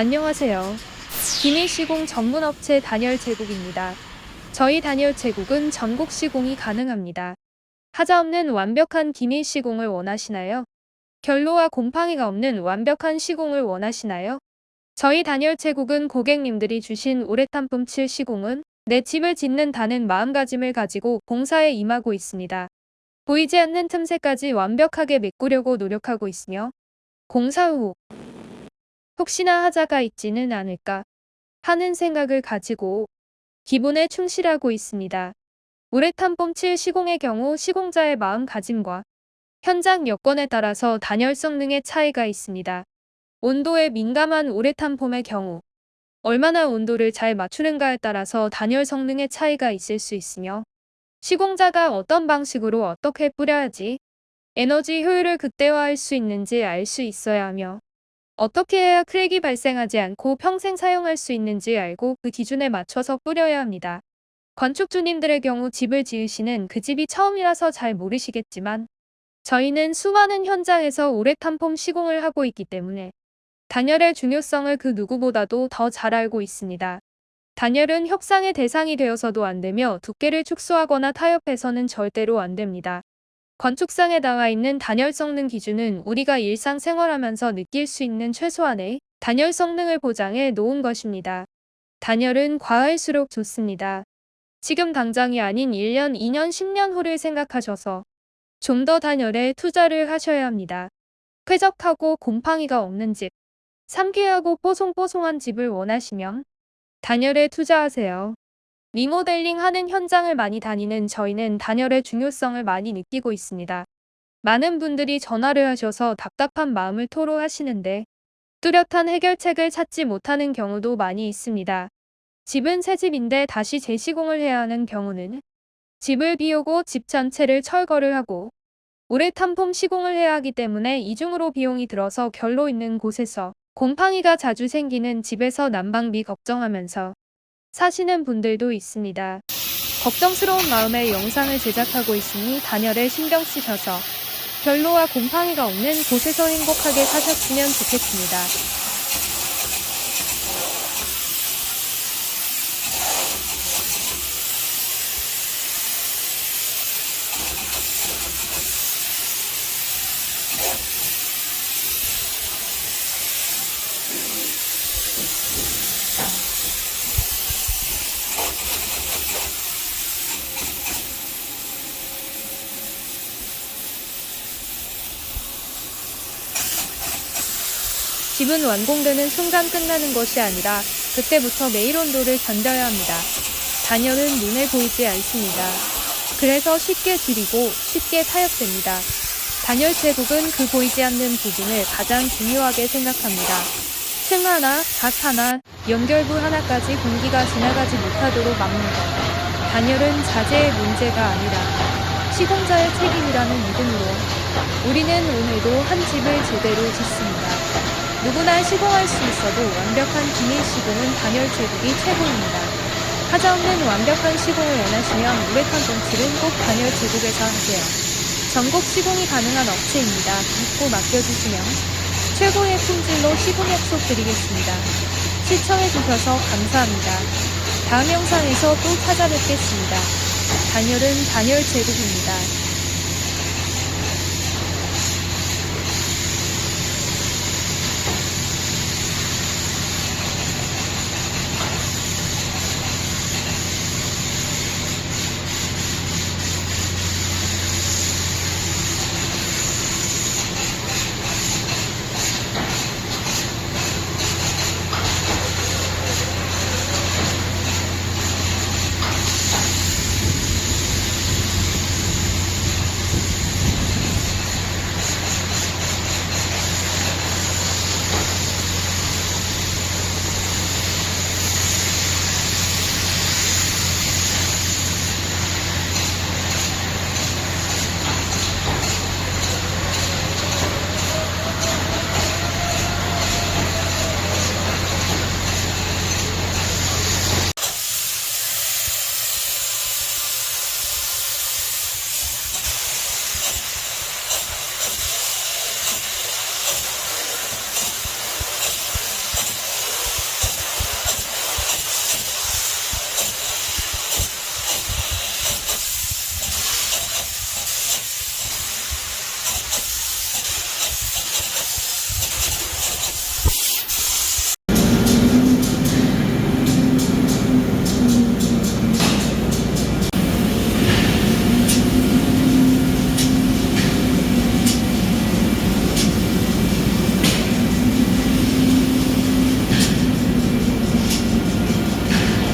안녕하세요. 기밀 시공 전문 업체 단열 제국입니다. 저희 단열 제국은 전국 시공이 가능합니다. 하자 없는 완벽한 기밀 시공을 원하시나요? 결로와 곰팡이가 없는 완벽한 시공을 원하시나요? 저희 단열 제국은 고객님들이 주신 우레탄 뿜칠 시공은 내 집을 짓는다는 마음가짐을 가지고 공사에 임하고 있습니다. 보이지 않는 틈새까지 완벽하게 메꾸려고 노력하고 있으며 공사 후 혹시나 하자가 있지는 않을까 하는 생각을 가지고 기본에 충실하고 있습니다. 우레탄 뽐칠 시공의 경우 시공자의 마음가짐과 현장 여건에 따라서 단열 성능의 차이가 있습니다. 온도에 민감한 우레탄 폼의 경우 얼마나 온도를 잘 맞추는가에 따라서 단열 성능의 차이가 있을 수 있으며 시공자가 어떤 방식으로 어떻게 뿌려야지 에너지 효율을 극대화할 수 있는지 알 수 있어야 하며 어떻게 해야 크랙이 발생하지 않고 평생 사용할 수 있는지 알고 그 기준에 맞춰서 뿌려야 합니다. 건축주님들의 경우 집을 지으시는 그 집이 처음이라서 잘 모르시겠지만 저희는 수많은 현장에서 우레탄 폼 시공을 하고 있기 때문에 단열의 중요성을 그 누구보다도 더 잘 알고 있습니다. 단열은 협상의 대상이 되어서도 안 되며 두께를 축소하거나 타협해서는 절대로 안 됩니다. 건축상에 나와 있는 단열 성능 기준은 우리가 일상생활하면서 느낄 수 있는 최소한의 단열 성능을 보장해 놓은 것입니다. 단열은 과할수록 좋습니다. 지금 당장이 아닌 1년, 2년, 10년 후를 생각하셔서 좀 더 단열에 투자를 하셔야 합니다. 쾌적하고 곰팡이가 없는 집, 삼귀하고 뽀송뽀송한 집을 원하시면 단열에 투자하세요. 리모델링 하는 현장을 많이 다니는 저희는 단열의 중요성을 많이 느끼고 있습니다. 많은 분들이 전화를 하셔서 답답한 마음을 토로하시는데 뚜렷한 해결책을 찾지 못하는 경우도 많이 있습니다. 집은 새 집인데 다시 재시공을 해야 하는 경우는 집을 비우고 집 전체를 철거를 하고 우레탄 폼 시공을 해야 하기 때문에 이중으로 비용이 들어서 결로 있는 곳에서 곰팡이가 자주 생기는 집에서 난방비 걱정하면서 사시는 분들도 있습니다. 걱정스러운 마음에 영상을 제작하고 있으니 단열에 신경 쓰셔서 결로와 곰팡이가 없는 곳에서 행복하게 사셨으면 좋겠습니다. 집은 완공되는 순간 끝나는 것이 아니라 그때부터 매일 온도를 견뎌야 합니다. 단열은 눈에 보이지 않습니다. 그래서 쉽게 줄이고 쉽게 타협됩니다. 단열 제국은 그 보이지 않는 부분을 가장 중요하게 생각합니다. 층 하나, 각 하나, 연결부 하나까지 공기가 지나가지 못하도록 막는 것. 단열은 자재의 문제가 아니라 시공자의 책임이라는 믿음으로 우리는 오늘도 한 집을 제대로 짓습니다. 누구나 시공할 수 있어도 완벽한 기밀 시공은 단열 제국이 최고입니다. 하자 없는 완벽한 시공을 원하시면 우레탄 pom칠은 꼭 단열 제국에서 하세요. 전국 시공이 가능한 업체입니다. 믿고 맡겨주시면 최고의 품질로 시공 약속 드리겠습니다. 시청해주셔서 감사합니다. 다음 영상에서 또 찾아뵙겠습니다. 단열은 단열 제국입니다.